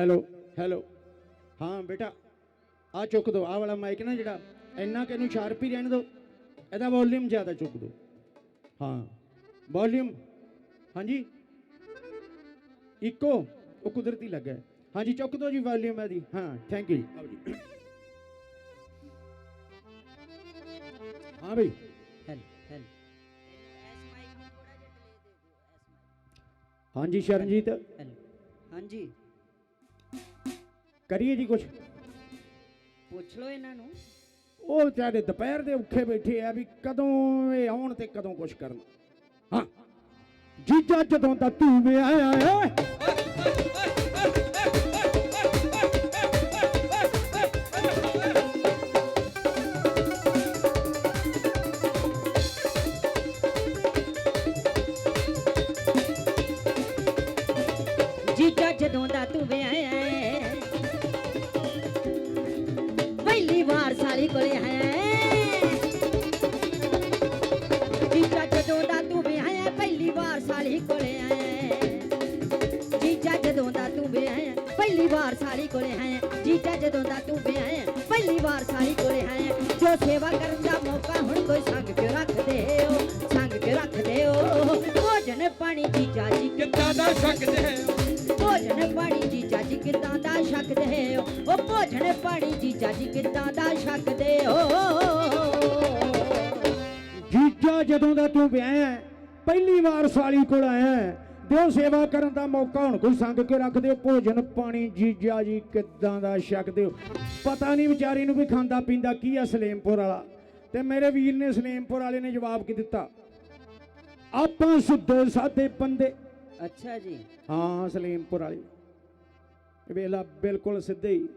Hello hello. ਹਾਂ ਬੇਟਾ ਆ ਚੁੱਕ ਦੋ ਆ ਵਾਲਾ ਮਾਈਕ ਨਾ ਜਿਹੜਾ ਇੰਨਾ ਕਿ ਇਹਨੂੰ ਸ਼ਾਰਪ ਹੀ ਰਹਿਣ ਦਿਓ ਇਹਦਾ ਵੋਲਿਊਮ ਜ਼ਿਆਦਾ ਚੁੱਕ ਦਿਓ ਹਾਂ ਵੋਲਿਊਮ ਹਾਂਜੀ। ਇੱਕੋ ਉਹ ਕੁਦਰਤੀ ਲੱਗਾ। ਹੈ। ਹਾਂਜੀ ਚੁੱਕ ਦਿਓ ਜੀ ਵੋਲਿਊਮ ਇਹਦੀ। ਹਾਂ ਥੈਂਕ ਯੂ ਜੀ ਆਓ ਜੀ। ਹਾਂ ਬਈ। ਹੈਲ ਹੈਲ ਹਾਂਜੀ ਸ਼ਰਨਜੀਤ। ਹੈਲ ਹਾਂਜੀ। ਕਰੀਏ ਜੀ ਕੁਝ ਪੁੱਛ ਲਓ ਇਹਨਾਂ ਨੂੰ। ਉਹ ਵਿਚਾਰੇ ਦੁਪਹਿਰ ਦੇ ਔਖੇ ਬੈਠੇ ਆ ਵੀ ਕਦੋਂ ਇਹ ਆਉਣ ਤੇ ਕਦੋਂ ਕੁਝ ਕਰਨ। ਹਾਂ। ਜੀਜਾ ਜਦੋਂ ਦਾ ਤੂੰ ਵਿਆਹਿਆ ਏ ਜੀਜਾ ਜਦੋਂ ਦਾ ਤੂੰ ਵਿਆਹਿਆ ਕੋਲੇ ਆਇਆ ਜੀਜਾ ਜਦੋਂ ਦਾ ਤੂੰ ਵਿਆਹਿਆ, ਪਹਿਲੀ ਵਾਰ ਸਾਲੀ ਕੋਲੇ ਆਇਆ ਜੀਜਾ ਜਦੋਂ ਦਾ ਤੂੰ ਵਿਆਹਿਆ, ਪਹਿਲੀ ਵਾਰ ਸਾਲੀ ਕੋਲੇ ਆਇਆ ਜੀਜਾ ਜਦੋਂ ਦਾ ਤੂੰ ਵਿਆਹਿਆ, ਪਹਿਲੀ ਵਾਰ ਸਾਲੀ ਕੋਲੇ ਆਇਆ ਜੋ ਸੇਵਾ ਕਰਨ ਦਾ ਮੌਕਾ ਹੁਣ ਕੋਈ ਸੰਗ ਕੇ ਰੱਖਦੇ ਹੋ ਸੰਗ ਕੇ ਰੱਖਦੇ ਹੋ ਭੋਜਨ ਪਾਣੀ ਜੀਜਾ ਜੀ ਕਿੱਦਾਂ ਦਾ ਸਕਦੇ ਭੋਜਨ ਪਾਣੀ ਜੀਜਾ ਜੀ ਕਿੱਦਾਂ ਦਾ ਛਕਦੇ ਹੋ ਉਹ ਭੋਜਨ ਪਾਣੀ ਜੀਜਾ ਜੀ ਕਿੱਦਾਂ ਦਾ ਜੀਜਾ ਜਦੋਂ ਦਾ ਤੂੰ ਵਿਆਹਿਆ ਪਹਿਲੀ ਵਾਰ ਸਾਲੀ ਕੋਲ ਆਇਆ ਦਿਓ ਸੇਵਾ ਕਰਨ ਦਾ ਮੌਕਾ ਹੁਣ ਕੋਈ ਸੰਗ ਕੇ ਰੱਖ ਦਿਓ ਭੋਜਨ ਪਾਣੀ ਜੀਜਾ ਜੀ ਕਿੱਦਾਂ ਦਾ ਛਕਦੇ ਹੋ ਪਤਾ ਨਹੀਂ ਵਿਚਾਰੀ ਨੂੰ ਵੀ ਖਾਂਦਾ ਪੀਂਦਾ ਕੀ ਆ ਸਲੇਮਪੁਰ ਵਾਲਾ। ਤੇ ਮੇਰੇ ਵੀਰ ਨੇ ਸਲੇਮਪੁਰ ਵਾਲੇ ਨੇ ਜਵਾਬ ਕੀ ਦਿੱਤਾ? ਆਪਾਂ ਸੁੱਧੇ ਸਾਦੇ ਬੰਦੇ। ਅੱਛਾ ਜੀ। ਹਾਂ ਸਲੀਮਪੁਰ ਵਾਲੀ। ਇਹ ਵੇਲਾ ਬਿਲਕੁਲ ਸਿੱਧੇ ਹੀ।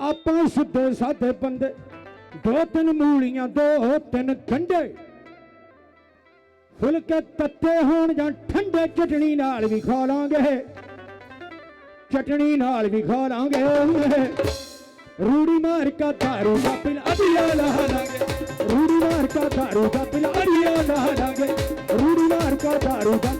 ਆਪਾਂ ਸਿੱਧੇ ਸਾਦੇ ਬੰਦੇ। ਦੋ ਤਿੰਨ ਮੂਲੀਆਂ, ਦੋ ਤਿੰਨ ਗੰਢੇ ਫੁਲਕੇ ਤੱਤੇ ਹੋਣ ਜਾਂ ਠੰਡੇ ਚਟਣੀ ਨਾਲ ਵੀ ਖਾ ਲਾਂਗੇ। ਚਟਣੀ ਨਾਲ ਵੀ ਖਾ ਲਾਂਗੇ। ਰੂੜੀ ਮਾਰ ਕਾ ਧਾਰੂ ਦਾ ਪਿਲ ਅਧਿਆ ਲਾ ਲਾਂਗੇ। ਰੂੜੀ ਮਾਰ ਕਾ ਧਾਰੂ ਦਾ ਪਿਲ ਅਧਿਆ ਲਾ ਲਾਂਗੇ। ਰੂੜੀ ਮਾਰ ਕਾ ਧਾਰੂ ਦਾ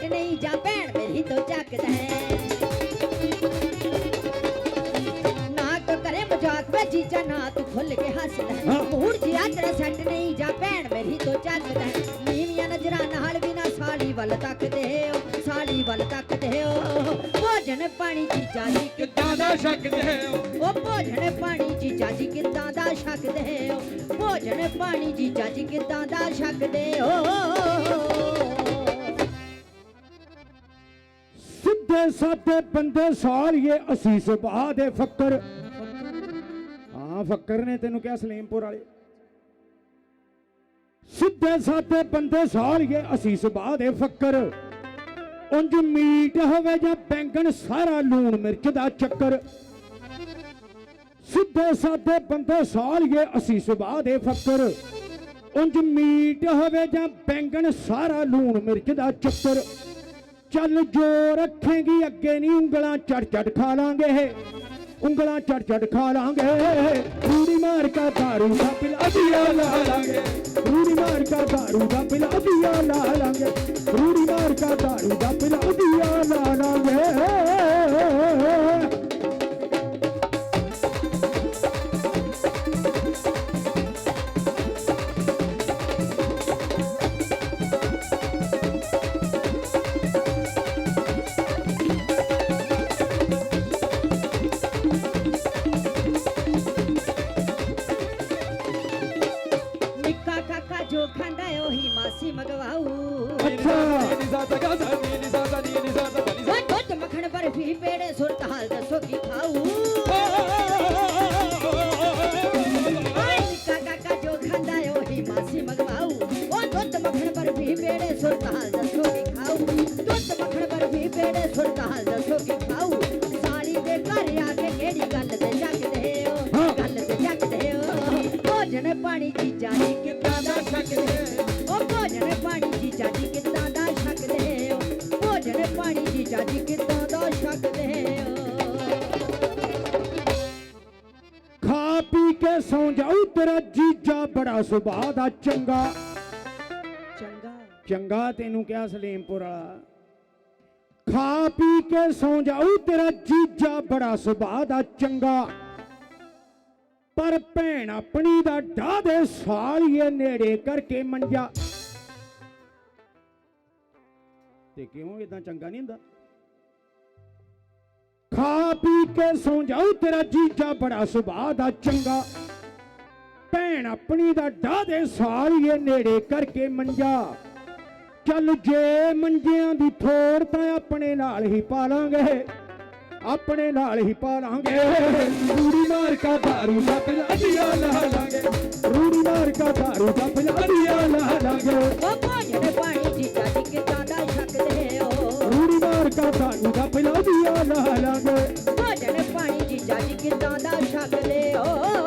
ਸੈੱਟ ਨਹੀਂ ਜਾ ਭੈਣ ਮੇਰੀ ਤੋਂ ਚੱਕਦਾ ਹੈ। ਨਾ ਕੋ ਕਰੇ ਮਜ਼ਾਕ ਵੇ ਜੀਜਾ ਨਾ ਤੂੰ ਖੁੱਲ ਕੇ ਹੱਸਦਾ ਹੈ। ਹਾਂ। ਮੂਰ ਜਿਆ ਤੇਰਾ ਸੈੱਟ ਨਹੀਂ ਜਾ ਭੈਣ ਮੇਰੀ ਤੋਂ ਚੱਕਦਾ ਹੈ। ਨੀਵੀਆਂ ਨਜ਼ਰਾਂ ਨਾਲ ਵੀ ਨਾ ਸਾਲੀ ਵੱਲ ਤੱਕਦੇ ਹੋ ਸਾਲੀ ਵੱਲ ਤੱਕਦੇ ਹੋ। ਭੋਜਨ ਪਾਣੀ ਜੀਜਾ ਜੀ ਕਿੱਦਾਂ ਦਾ ਸਕਦੇ ਉਹ ਭੋਜਨ ਪਾਣੀ ਜੀਜਾ ਜੀ ਕਿੱਦਾਂ ਦਾ ਛਕਦੇ ਹੋ? ਭੋਜਨ ਪਾਣੀ ਜੀਜਾ ਜੀ ਕਿੱਦਾਂ ਦਾ ਛਕਦੇ ਹੋ? ਸਿੱਧੇ ਸਾਦੇ ਬੰਦੇ ਸਾਲੀਏ ਅਸੀਂ ਸੁਭਾਅ ਦੇ ਫੱਕਰ। ਹਾਂ, ਫੱਕਰ ਨੇ ਤੈਨੂੰ ਕਿਹਾ ਸਲੀਮਪੁਰ ਵਾਲੇ। ਸਿੱਧੇ ਸਾਦੇ ਬੰਦੇ ਸਾਲੀਏ ਅਸੀਂ ਸੁਭਾਅ ਦੇ ਫੱਕਰ। ਉਂਝ ਮੀਟ ਹੋਵੇ ਜਾਂ ਬੈਂਗਣ, ਸਾਰਾ ਲੂਣ ਮਿਰਚ ਦਾ ਚੱਕਰ। ਸਿੱਧੇ ਸਾਦੇ ਬੰਦੇ ਸਾਲੀਏ ਅਸੀਂ ਸੁਭਾਅ ਦੇ ਫੱਕਰ। ਉਂਝ ਮੀਟ ਹੋਵੇ ਜਾਂ ਬੈਂਗਣ, ਸਾਰਾ ਲੂਣ ਮਿਰਚ ਦਾ ਚੱਕਰ। ਚੱਲ ਜੋ ਰੱਖੇਗੀ ਅੱਗੇ ਨਹੀਂ ਉਂਗਲਾਂ ਚੜ ਚੜ ਖਾ ਲਾਂਗੇ ਉਂਗਲਾਂ ਚੜ ਚੜ ਖਾ ਲਾਂਗੇ ਰੂੜੀ ਮਾਰ ਕਾ ਦਾਰੂ ਦਾ ਪਿਲ ਅਧੀਆ ਲਾ ਲਾਂਗੇ ਰੂੜੀ ਮਾਰ ਕਾ ਦਾਰੂ ਦਾ ਪਿਲ ਅਧੀਆ ਲਾ ਲਾਂਗੇ ਰੂੜੀ ਮਾਰ ਕਾ ਦਾਰੂ ਦਾ ਪਿਲ ਅਧੀਆ ਲਾ ਲਾਂਗੇ ਅੱਛਾ ਨੀ ਸਾ ਸਾ ਗਾ ਸਾ ਨੀ ਨੀ ਸਾ ਸਾ ਨੀ ਨੀ ਸਾ ਸਾ ਨੀ ਸਾ ਓਏ ਦੁੱਧ ਮੱਖਣ ਬਰਫੀ ਪੇੜੇ ਸੁਰਤ ਹਾਲ ਦੱਸੋ। ਜਾਊ ਤੇਰਾ ਜੀਜਾ ਬੜਾ ਸੁਭਾਅ ਦਾ ਚੰਗਾ। ਚੰਗਾ। ਚੰਗਾ ਤੈਨੂੰ ਕਿਹਾ ਸਲੀਮਪੁਰ ਵਾਲਾ। ਖਾ ਪੀ ਕੇ ਸੌਂ ਜਾਊ ਤੇਰਾ ਜੀਜਾ ਬੜਾ ਸੁਭਾਅ ਦਾ ਚੰਗਾ। ਪਰ ਭੈਣ ਆਪਣੀ ਦਾ ਢਾਹ ਦੇ ਸਾਲੀਏ ਨੇੜੇ ਕਰਕੇ ਮੰਜਾ। ਤੇ ਕਿਉਂ ਇਦਾਂ ਚੰਗਾ ਨਹੀਂ ਹੁੰਦਾ? ਖਾ ਪੀ ਕੇ ਸੌਂ ਜਾਊ ਤੇਰਾ ਜੀਜਾ ਬੜਾ ਸੁਭਾਅ ਦਾ ਚੰਗਾ। ਭੈਣ ਆਪਣੀ ਦਾ ਢਾਹ ਦੇ ਸਾਲੀਏ ਨੇੜੇ ਕਰਕੇ ਮੰਜਾ। ਚੱਲ ਜੇ ਮੰਜਿਆਂ ਦੀ ਥੋੜ ਤਾਂ ਆਪਣੇ ਨਾਲ ਹੀ ਪਾ ਲਾਂਗੇ ਆਪਣੇ ਨਾਲ ਹੀ ਪਾ ਲਾਂਗੇ ਰੂੜੀ ਮਾਰ ਕਾ ਦਾਰੂ ਦਾ ਪੰਜਾਬੀਆਂ ਲਾ ਲਾਂਗੇ। ਰੂੜੀ ਮਾਰ ਕਾ ਦਾਰੂ ਦਾ ਪੰਜਾਬੀਆਂ ਲਾ ਲਾਂਗੇ। ਉਹ ਪਾਣੀ ਦਾ ਛਕਦੇ ਹੋ ਰੂੜੀ ਮਾਰ ਕਾ ਦਾਰੂ ਦਾ ਪੰਜਾਬੀਆਂ ਲਾ ਲਾਂਗੇ। ਭੋਜਨ ਪਾਣੀ ਜੀਜਾ ਜੀ ਕਿੱਦਾਂ ਦਾ ਛਕਦੇ ਹੋ